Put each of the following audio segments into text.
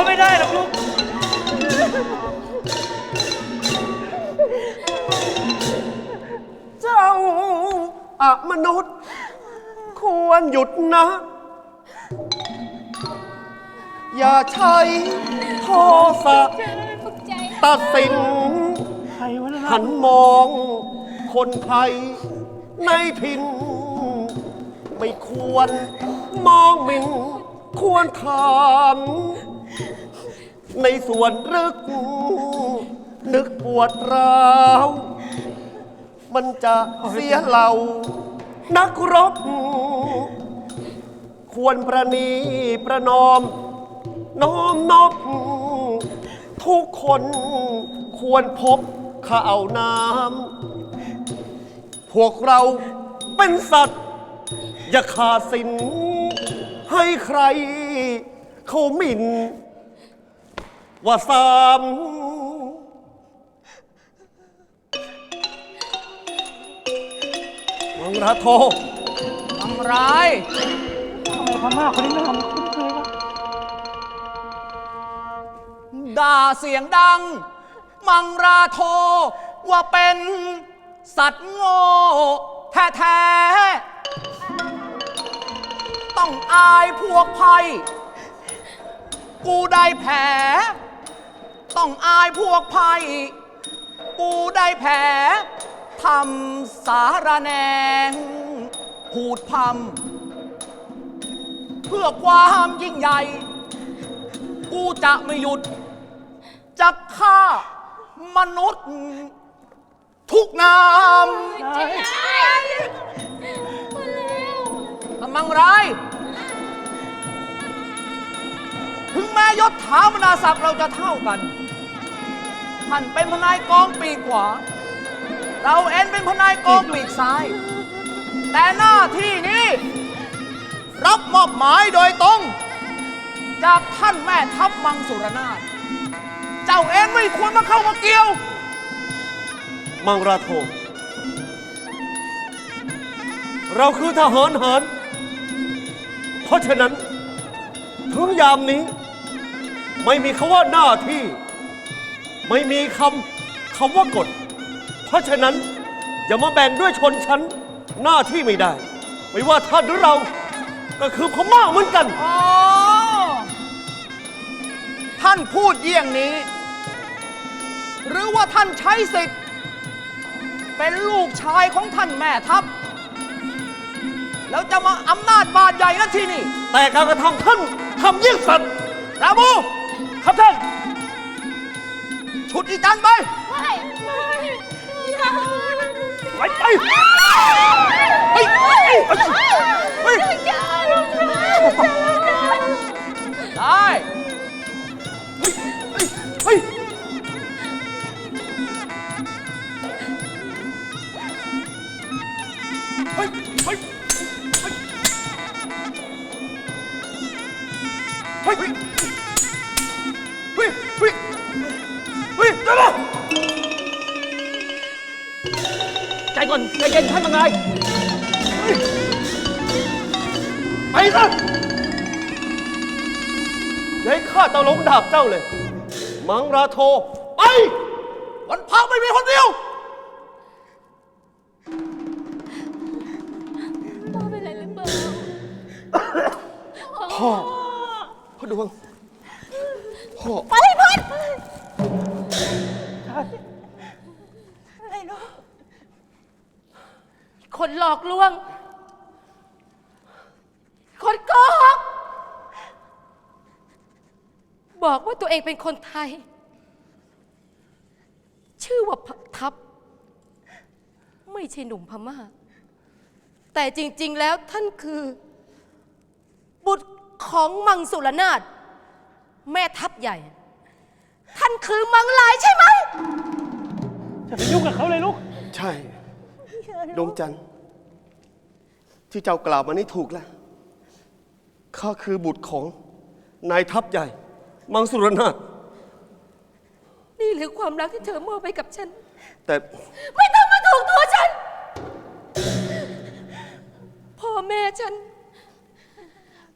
เขาไม่ได้หรอกลูก เจ้าอะมนุษย์ ควรหยุดนะ อย่าใช้โทสะตัดสิน ใครวะนั่นหัน่ะนมองคนไทยในถิ่นไม่ควรมองหมิ่นควรถาม ในส่วนลึก นึกปวดร้าว มันจะเสียเหล่า นักรบ ควรประนีประนอม น้อมนอบทุกคนควรพบข้าวน้ำ พวกเราเป็นสัตว์ อย่าขาดสินให้ใครเขาหมิ่น ว่าสามวังระโททำร้ายทำไมพม่าคนนี้ไม่ทำคุ้นเคยวะด่าเสียงดัง มังราโท ว่าเป็นสัตว์โง่แท้ๆต้องอายพวกภัย กูได้แผล ต้องอายพวกภัย กูได้แผลทำสารแหนงพูดพำเพื่อความยิ่งใหญ่ กูจะไม่หยุด จะฆ่ามนุษย์ ทุกนามทำมังไรายถึงแม้ยศถามนาศักดิ์เราจะเท่ากัน ท่านเป็นพนายกองปีกขวา เราเอ็นเป็นพนายกองปีกซ้าย แต่หน้าที่นี้ รับมอบหมายโดยตรง จากท่านแม่ทัพมังสุรนาถเจ้าเองไม่ควรมาเข้ามาเกี่ยว มังราโท เราคือทหารหารเพราะฉะนั้น ถึงยามนี้ ไม่มีคำว่าหน้าที่ ไม่มีคำคำว่ากฎ เพราะฉะนั้น อย่ามาแบ่งด้วยชนชั้นหน้าที่ไม่ได้ ไม่ว่าท่านหรือเรา ก็คือพม่าเหมือนกันอ๋อท่านพูดเยี่ยงนี้ หรือว่าท่านใช้สิทธิ์ เป็นลูกชายของท่านแม่ทัพ แล้วจะมาอำนาจบาดใหญ่นะที่นี่ แต่การกระทำท่านทำยิ่งสัตว์ ราบูครับท่าน ฉุดอีจันไป ไปไปเฮ้ยเฮ้ยเฮ้ยได้เฮ้ยเฮ้ยเฮ้ยเฮ้ย ก่อนใจเย็นท่านมังไงไปซะอย่าให้ข้าตะลงดาบเจ้าเลย มังราโท ไป วันพักไม่มีคนเดียว พ่อเป็นไรหรือเปล่าพ่อ พ่อดวง พ่อ ไปพัดอะไรลูก คนหลอกลวง คนโกหก บอกว่าตัวเองเป็นคนไทย ชื่อว่าทัพ ไม่ใช่หนุ่มพม่า แต่จริง ๆ แล้วท่านคือ บุตรของมังสุรนาถแม่ทัพใหญ่ ท่านคือมังลายใช่ไหมจะไปยุ่งกับเขาเลยลูก ใช่ ดวงจันทร์ ที่เจ้ากล่าวมานี้ถูกแล้วข้าคือบุตรของนายทัพใหญ่ มังสุรนาถนี่หรือความรักที่เธอมอบไปกับฉัน แต่ไม่ต้องมาถูกตัวฉัน พ่อแม่ฉัน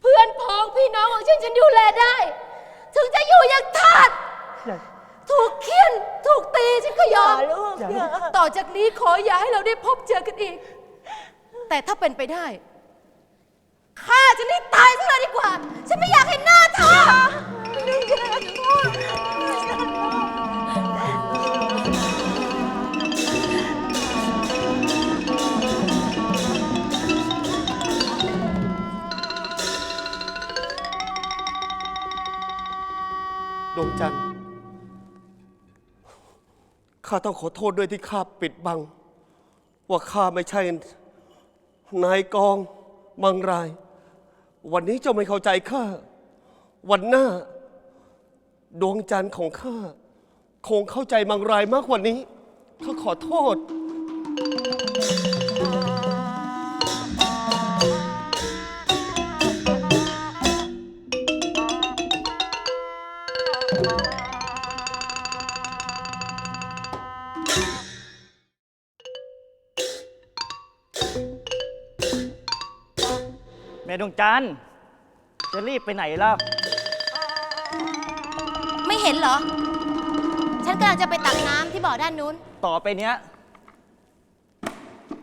เพื่อนพ้องพี่น้องของฉันฉันดูแลได้ ถึงจะอยู่อย่างทาสถูกเคี่ยน ถูกตีฉันก็ยอมลูกอย่าต่อจากนี้ขออย่าให้เราได้พบเจอกันอีก แต่ถ้าเป็นไปได้ฆ่าฉันให้ตายซะเลยดีกว่า ฉันไม่อยากเห็นหน้าเธอดวงจันทร์ข้าต้องขอโทษด้วยที่ข้าปิดบัง ว่าข้าไม่ใช่ นายกองมังราย วันนี้เจ้าไม่เข้าใจข้า วันหน้า ดวงจันทร์ของข้า คงเข้าใจมังรายมากกว่านี้ข้าขอโทษ ดวงจันทร์จะรีบไปไหนล่ะ ไม่เห็นเหรอ ฉันกำลังจะไปตักน้ำที่บ่อด้านนู้น ต่อไปเนี้ย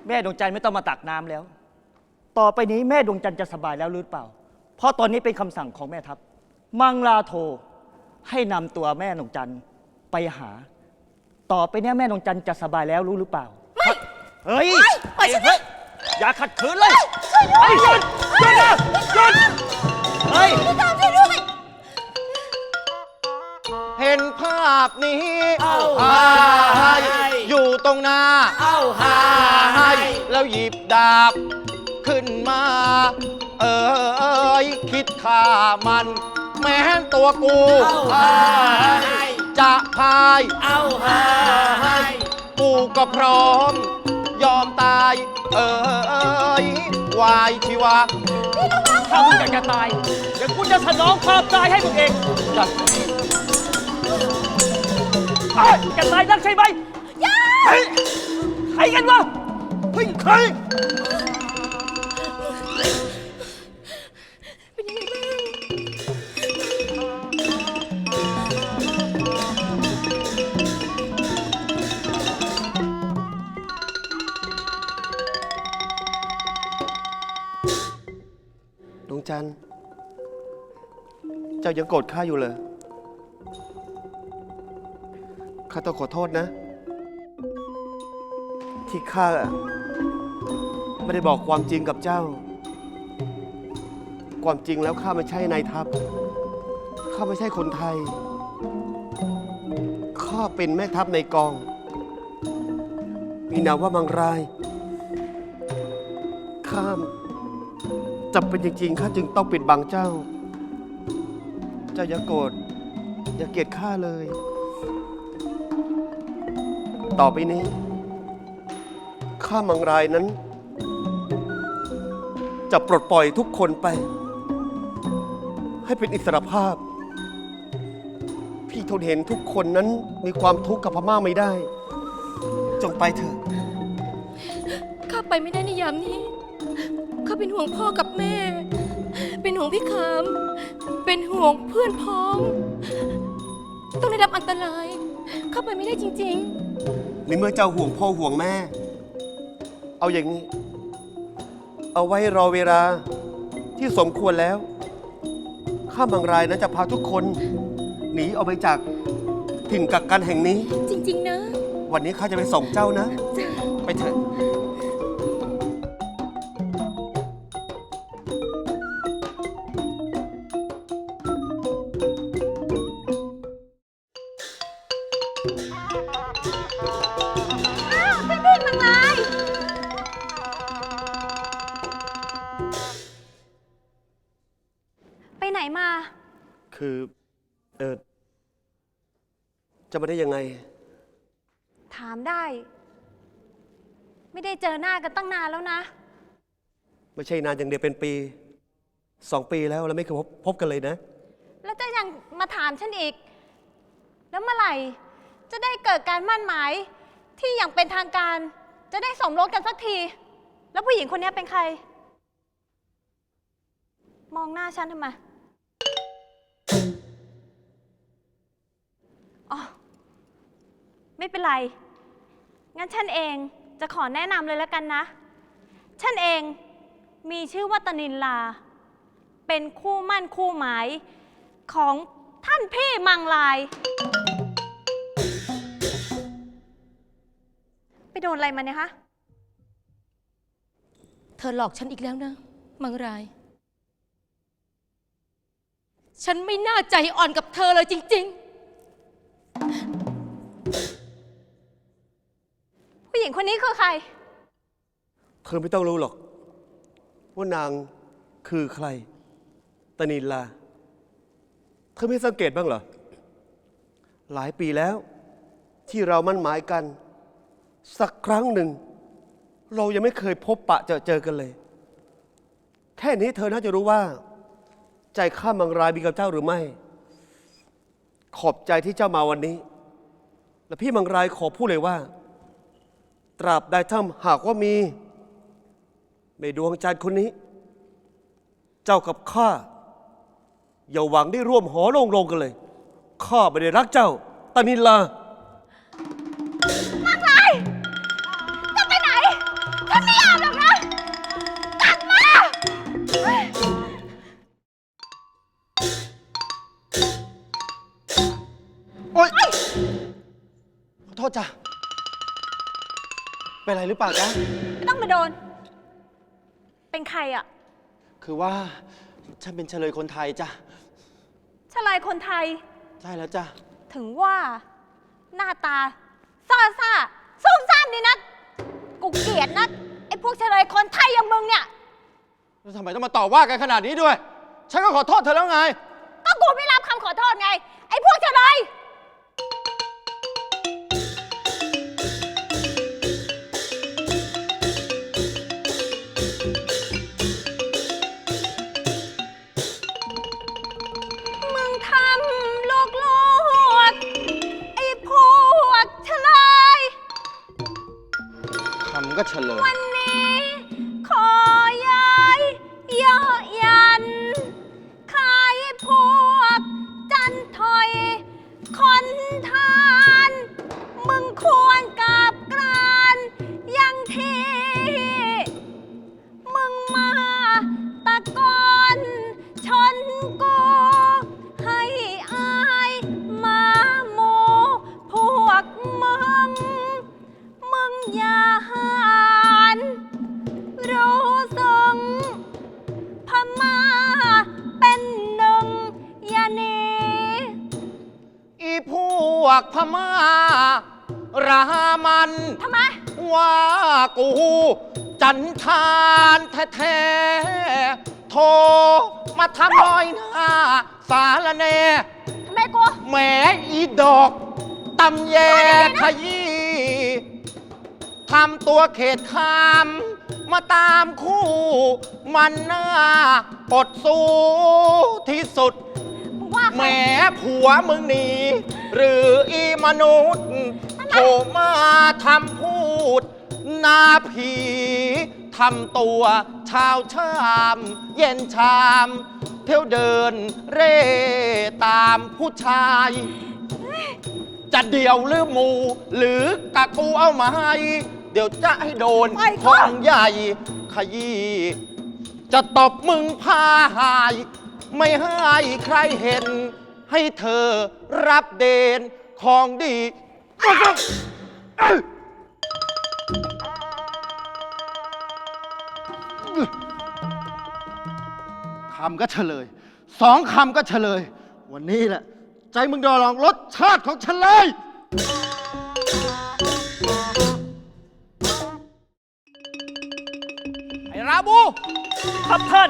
แม่ดวงจันทร์ไม่ต้องมาตักน้ำแล้ว ต่อไปนี้แม่ดวงจันทร์จะสบายแล้วหรือเปล่า เพราะตอนนี้เป็นคำสั่งของแม่ทัพมังลาโทให้นำตัวแม่ดวงจันทร์ไปหา ต่อไปเนี้ยแม่ดวงจันทร์จะสบายแล้วรู้หรือเปล่า ไม่ เฮ้ยปล่อยฉันนะเฮ้ยอย่าขัดขืนเลย ไอ้หยุดหยุดนะหยุดเฮ้ย พี่ตามช่วยด้วย เห็นภาพนี้เอ้าหายอยู่ตรงหน้าเอ้าหาหายแล้วหยิบดาบ ขึ้นมา เอยคิดฆ่ามัน แม้นตัวกูเอาให้ จะพาย เอ้าหากูก็พร้อม ยอมตาย เอย วายชีวา ถ้ามึงอยากจะตาย เดี๋ยวกูจะสนองความตายให้มึงเองจัดเอ้ยจะตายนักใช่ไหมเฮ้ยใครกันวะเฮ้ยใคร งจันทร์เจ้ายังโกรธข้าอยู่เลยข้าต้องขอโทษนะ ที่ข้าไม่ได้บอกความจริงกับเจ้า ความจริงแล้วข้าไม่ใช่นายทัพข้าไม่ใช่คนไทยข้าเป็นแม่ทัพในกอง มีนามว่ามังรายข้าม จำเป็นจริงๆข้าจึงต้องปิดบังเจ้า เจ้าอย่าโกรธอย่าเกลียดข้าเลย ต่อไปนี้ ข้ามังรายนั้น จะปลดปล่อยทุกคนไป ให้เป็นอิสรภาพ พี่ทนเห็นทุกคนนั้นมีความทุกข์กับพม่าไม่ได้ จงไปเถอะ ข้าไปไม่ได้ในยามนี้ เป็นห่วงพ่อกับแม่ เป็นห่วงพี่คามเป็นห่วงเพื่อนพ้อง ต้องได้รับอันตรายข้าไปไม่ได้จริงๆในเมื่อเจ้าห่วงพ่อห่วงแม่ เอาอย่างนี้ เอาไว้รอเวลาที่สมควรแล้ว ข้ามังรายนั้นจะพาทุกคน หนีออกไปจากถิ่นกักกันแห่งนี้จริง ๆ นะ วันนี้ข้าจะไปส่งเจ้านะไปเถอะ มาได้ยังไง ถามได้ ไม่ได้เจอหน้ากันตั้งนานแล้วนะ ไม่ใช่นานอย่างเดียวเป็นปีสองปีแล้วเราไม่เคยพบพบกันเลยนะ แล้วจะยังมาถามฉันอีก แล้วเมื่อไหร่ จะได้เกิดการมั่นหมายที่อย่างเป็นทางการ จะได้สมรสกันสักที แล้วผู้หญิงคนนี้เป็นใคร มองหน้าฉันทำไมอ๋อ ไม่เป็นไร งั้นฉันเองจะขอแนะนำเลยแล้วกันนะ ฉันเองมีชื่อว่าตนินลา เป็นคู่มั่นคู่หมายของท่านพี่มังลาย ไปโดนอะไรมาเนี่ยคะ เธอหลอกฉันอีกแล้วนะ มังราย ฉันไม่น่าใจอ่อนกับเธอเลยจริง ๆ ผู้หญิงคนนี้คือใคร เธอไม่ต้องรู้หรอก ว่านางคือใคร ตนินลา เธอไม่สังเกตบ้างเหรอ หลายปีแล้ว ที่เรามั่นหมายกัน สักครั้งหนึ่ง เรายังไม่เคยพบปะเจอเจอกันเลย แค่นี้เธอน่าจะรู้ว่า ใจข้ามังรายมีกับเจ้าหรือไม่ ขอบใจที่เจ้ามาวันนี้ และพี่มังรายขอพูดเลยว่า ตราบใดถ้าหากว่ามีในดวงจันทร์คนนี้ เจ้ากับข้าอย่าหวังได้ร่วมหอลงลงกันเลย ข้าไม่ได้รักเจ้าตานินลาจะไปไหน ฉันไม่ยอมหรอกนะกลับมา โอ๊ยขอโทษจ้ะ เป็นไรหรือเปล่าจ๊ะ ไม่ต้องมาโดน เป็นใครอะคือว่าฉันเป็นเฉลยคนไทยจ้ะ ชลายคนไทย ใช่แล้วจ้ะ ถึงว่า หน้าตาซ่าซ่าซุ่มซ่ามดีนักกูเกลียดนักไอ้พวกเฉลยคนไทยอย่างมึงเนี่ย แล้วทำไมต้องมาต่อว่ากันขนาดนี้ด้วย ฉันก็ขอโทษเธอแล้วไง ก็กูไม่รับคำขอโทษไง ไอ้พวกเฉลย คำ วกพม่ารามันทำไม ว่ากูจันทานแท้ๆโทรมาทำน้อยหน้า สารแหน่ทำไมกู แหมอีดอก ตำแยขยี้ทำตัวเขตคาม มาตามคู่ มันน่าปดสู้ที่สุด มึงว่าแหใคมรผัวมึงหนี หรืออีมนุษย์โผล่มาทำพูดหน้าผีทำตัวชาวชาม เย็นชาม เที่ยวเดินเร่ตามผู้ชาย จะเดี่ยวหรือหมูหรือกะกูเอามาให้ เดี๋ยวจะให้โดนของใหญ่ขยี้จะตบมึงพาหาย ไม่ให้ใครเห็น ให้เธอรับเดนของดีคำก็เฉลย สองคำก็เฉลย วันนี้แหละ ใจมึงดอลองรสชาติของฉันเลยไอ้ราบู ครับท่าน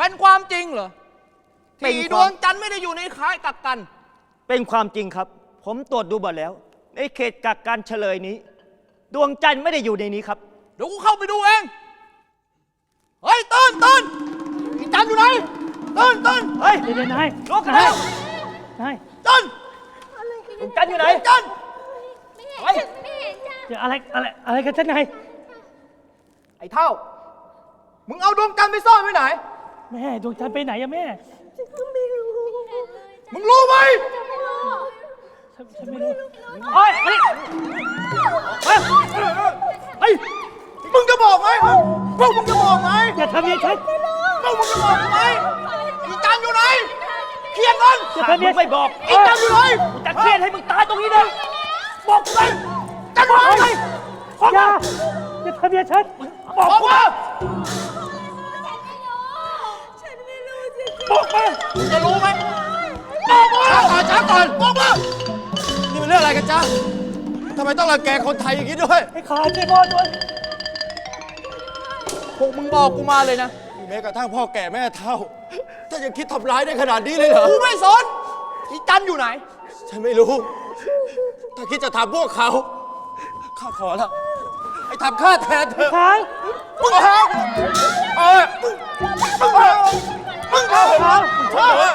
เป็นความจริงเหรอเป็นที่ความดวงจันทร์ไม่ได้อยู่ในค่ายกักกัน เป็นความจริงครับ ผมตรวจดูบัตรแล้ว ในเขตกักกันเฉลยนี้ ดวงจันทร์ไม่ได้อยู่ในนี้ครับ เดี๋ยวกูเข้าไปดูเอง เฮ้ยตื่นตื่นอีจันอยู่ไหนตื่นตื่นเฮ้ยเดี๋ยวๆนายลุกกันแล้วนายตื่นดวงจันทร์อยู่ไหน จันไม่เห็นไม่เห็นจ้ะเดี๋ยวอะไรอะไรอะไรกันท่านนายไอ้เท่า มึงเอาดวงจันทร์ไปซ่อนไว้ไหน แม่ดวงจันทร์ไปไหนอะแม่มึงรู้ไหมฉันฉันไม่รู้โอ้ยเฮ้ยเฮ้ยเฮ้ยมึงจะบอกไหมพวกมึงจะบอกไหมอย่าทำอย่างฉันพวกมึงจะบอกไหมอีจันทร์อยู่ไหนเคลียร์กันอย่าทำอย่างไม่บอกอีจันทร์อยู่ไหนกูจะเครียดให้มึงตายตรงนี้เลยบอกกูไปจันทร์อยู่ไหนอย่าอย่าทำอย่างฉันบอกบอกกูมา บอกมามึงจะรู้ไหมบอกมาช้าก่อนช้าก่อนบอกมานี่มันเรื่องอะไรกันจ๊ะทำไมต้องรังแกคนไทยอย่างนี้ด้วย ไอ้ขาดไอ้บอลด้วยพวกมึงบอกกูมาเลยนะ แม้กระทั่งพ่อแก่แม่เท่า ถ้ายังคิดทำร้ายได้ขนาดนี้เลยเหรอ กูไม่สนอีจันทร์อยู่ไหน ฉันไม่รู้ ถ้าคิดจะทำพวกเขา ข้าขอละไอ้ทำข้าแทนเถอะ ขางมึงทำเออมึงมึงทำมึงทำ ขาง เออ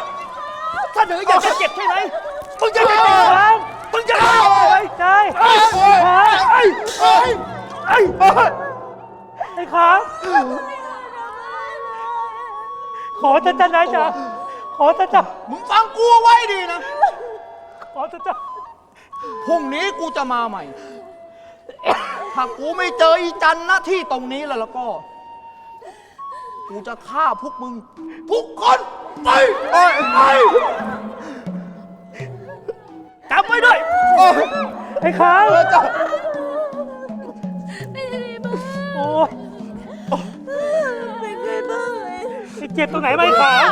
ถ้าเหนืออยากจะเจ็บใช่ไหมมึงจะไม่เจ็บขางมึงจะไม่เจ็บใช่ไหมใช่เอ้ยขางเอ้ยเอ้ไอ้ไอ้ขาขอจะจะนายจ๋าขอจะจะมึงฟังกูไว้ดีนะ ขอจะจะพรุ่งนี้กูจะมาใหม่ ถ้ากูไม่เจออีจันทร์ณที่ตรงนี้แล้วแล้วก็ กูจะฆ่าพวกมึง ทุกคนไปไปไปจำไว้ด้วย ไอ้ขางเออจ้ะโอ้ยไอ้เจ็บตรงไหนไหมไอ้ขาง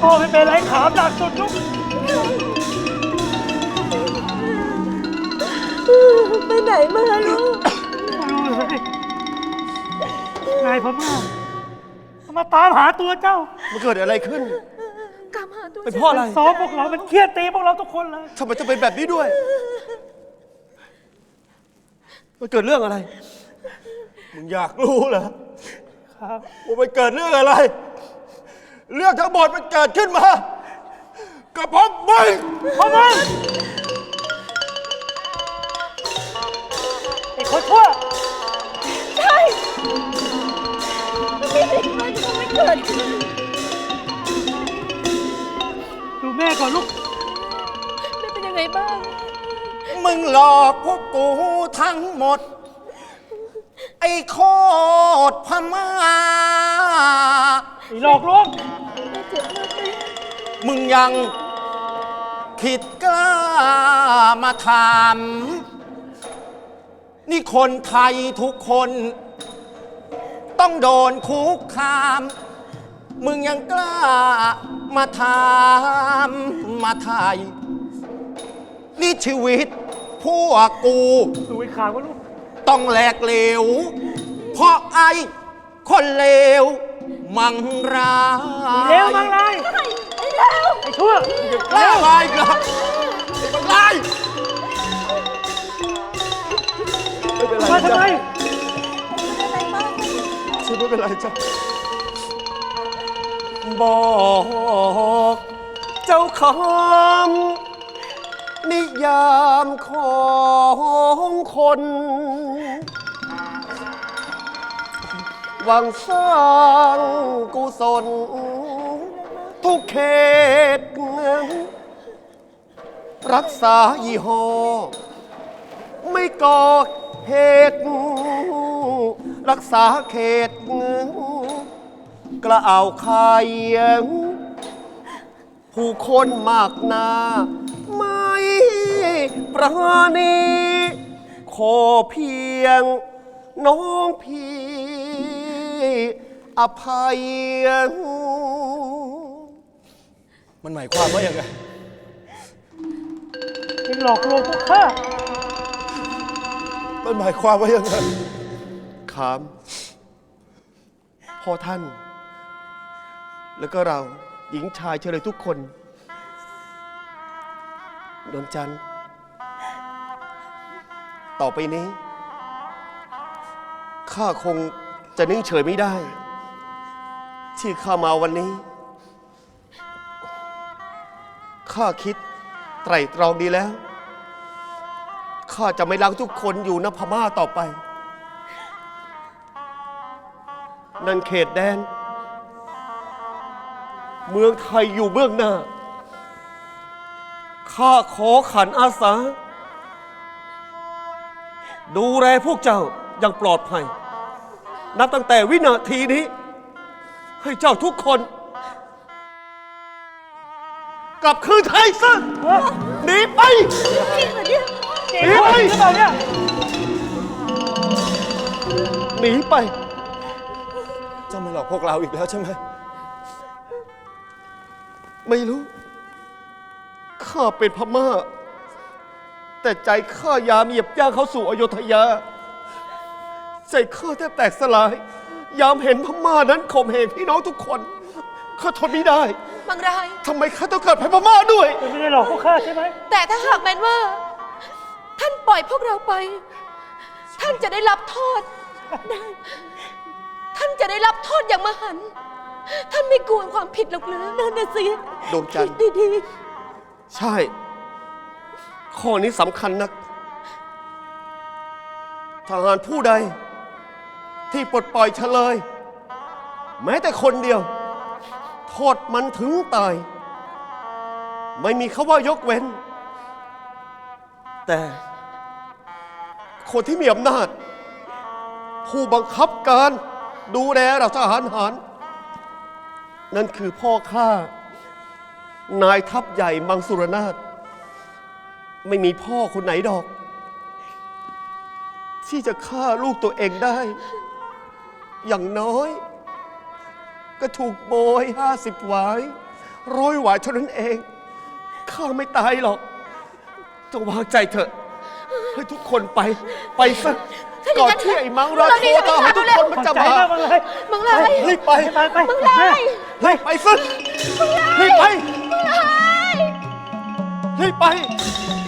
โอ้ไม่เป็นไรขามหนักสุดลูก ไปไหนมาลูกรู้เลยนายพม่ามาตามหาตัวเจ้ามันเกิดอะไรขึ้น กลับหาตัวเป็นเพ่ออะไรซ้อมพวกเรามันเครียดตีพวกเราทุกคนเลยทำไมจะเป็นแบบนี้ด้วย มันเกิดเรื่องอะไร มึงอยากรู้เหรอครับ ว่ามันเกิดเรื่องอะไร เรื่องทั้งหมดมันเกิดขึ้นมากับพบมึงพม่าไอ้ คนชั่วใช่ไม่ได้มันทำไมเกิดขึ้นดูแม่ก่อนลูกไม่เป็นยังไงบ้าง มึงหลอกพวกกูทั้งหมด ไอ้โคตรพม่า ไอ้หลอกลวงเจ็บมากเลยมึงยังคิดกล้ามาถาม นี่คนไทยทุกคน ต้องโดนคุกคาม มึงยังกล้ามาถามมาไทย นี่ชีวิตพวกกู ดูไอ้ขางว่าลูก ต้องแหลกเหลว เพราะไอ้คนเลว มังรายเร็วมังลายไอ้ชั่วกล้าลายกลับมังราย เป็นไรมาทำจ้ะไมฉันไม่เป็นไรจ้ะบอกเจ้าคำนิยามของคน หวังสร้างกุศล ทุกเขตรักษายี่ห้อ ไม่ก่อ เหตุรักษาเขตกระเอาใครผู้คนมากหนา ไม่ประณีขอเพียง น้องพี่อภัย มันหมายความว่าอย่างไงไอ้หลอกลวงพวกข้า มันหมายความว่ายังไงขาม พ่อท่าน แล้วก็เราหญิงชายเฉลยทุกคนนนจันทร์ ต่อไปนี้ ข้าคงจะนิ่งเฉยไม่ได้ ที่ข้ามาวันนี้ ข้าคิดไตร่ตรองดีแล้ว ข้าจะไม่รักทุกคนอยู่นพม่าต่อไป นั่นเขตแดน เมืองไทยอยู่เบื้องหน้า ข้าขอขันอาสา ดูแลพวกเจ้าอย่างปลอดภัย นับตั้งแต่วินาทีนี้ ให้เจ้าทุกคน กลับคืนไทยซะหนีไป จริงเหรอเนี่ย หนีไปหรือเปล่าเนี่ย หนีไป เจ้าไม่หลอกพวกเราอีกแล้วใช่ไหม ไม่รู้ ข้าเป็นพม่า แต่ใจข้ายามเหยียบย่างเข้าสู่อโยธยา ใจข้าแทบแตกสลาย ยามเห็นพม่านั้นข่มเหงพี่น้องทุกคน ข้าทนไม่ได้ บางราย ทำไมข้าต้องเกิดเป็นพม่าด้วย ไม่ได้หลอกพวกข้าใช่ไหม แต่ถ้าหากแม้นว่าท่าน ปล่อยพวกเราไป ท่านจะได้รับโทษได้ ท่านจะได้รับโทษอย่างมหันต์ท่านไม่กลัวความผิดหรอกเหรือนั่นน่ะสิดวงจันทร์ คิดดีใช่ ข้อนี้สำคัญนัก ทหารผู้ใด ที่ปลดปล่อยเฉลย แม้แต่คนเดียว โทษมันถึงตาย ไม่มีคาว่ายกเว้น แต่ คนที่มีอำนาจ ผู้บังคับการดูแลเราทหารหารนั่นคือพ่อข้า นายทัพใหญ่มังสุรนาถไม่มีพ่อคนไหนดอก ที่จะฆ่าลูกตัวเองได้ อย่างน้อย ก็ถูกโบยห้าสิบหวายร้อยหวายเท่านั้นเอง ข้าไม่ตายหรอกจงวางใจเถอะ ให้ทุกคนไป ไปซะก่อนที่ไอ้มังราโทตาให้ทุกคนมันจะใจมามากเลยๆบางรายรีบไป ไปไปมึงไล่รีบไปซะรีบไปมึงไล่รีบไปไป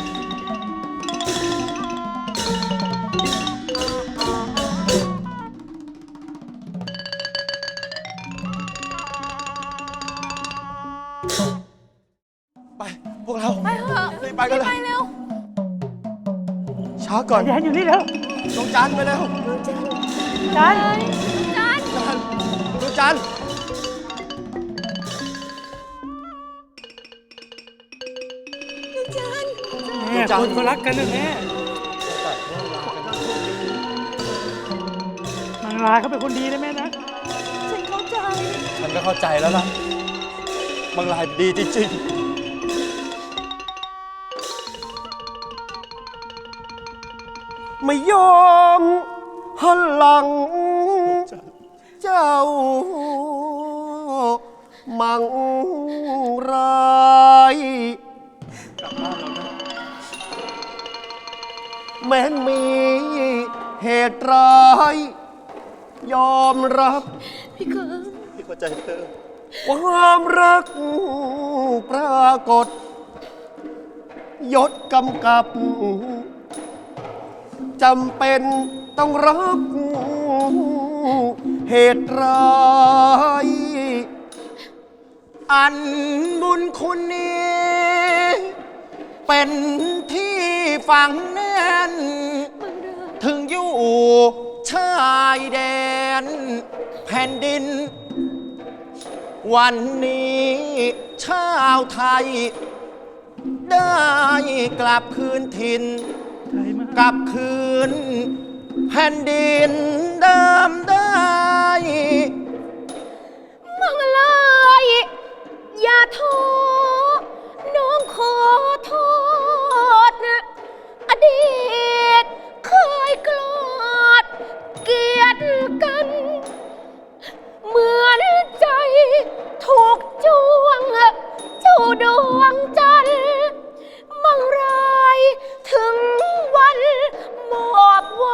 ช้าก่อนแดนอยู่นี่แล้วดวงจันทร์ไปแล้วจานจานดวงจันทร์แม่คนเขารักกันนะแม่มังลาเขาเป็นคนดีนะแม่นะฉันเข้าใจ ฉันก็เข้าใจแล้วล่ะบางรายดีจริง ไม่ยอมหันหลัง เจ้า มังรายแม้นมีเหตุร้าย ยอมรับ พี่เกิงๆพี่เข้าใจเธอความรักปรากฏ ยศกำกับ จำเป็นต้องรับ เหตุร้ายอันบุญคุณนี้ เป็นที่ฝังแน่น ถึงอยู่ชายแดน แผ่นดิน วันนี้ชาวไทย ได้กลับคืนถิ่น กลับคืน แผ่นดินเดิมได้ มึงเลย อย่าโทษน้องขอโทษนะอดีตเคยโกรดเกลียดกัน เหมือนใจถูกจ้วงเจ้าดวงจันทร์ มื่อไรถึงวันหมอบไหว